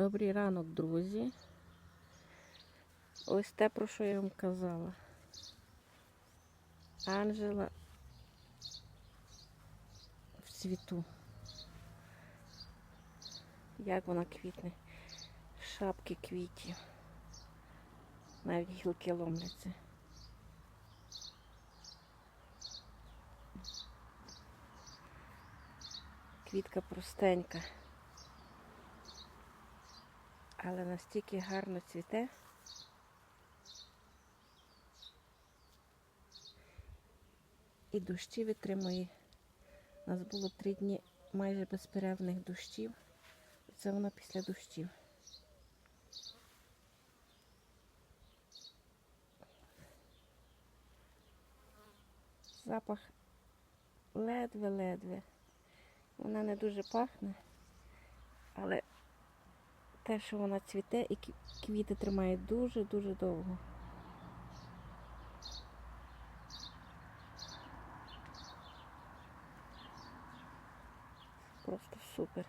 Добрий ранок, друзі. Ось те, про що я вам казала. Анжела в цвіту. Як вона квітне. Шапки квітів. Навіть гілки ломляться. Квітка простенька. Але настільки гарно цвіте. І дощі витримує. У нас було три дні майже безперервних дощів. Це вона після дощів. Запах ледве-ледве. Вона не дуже пахне, але те, що вона цвіте і квіти тримає дуже-дуже довго. Просто супер.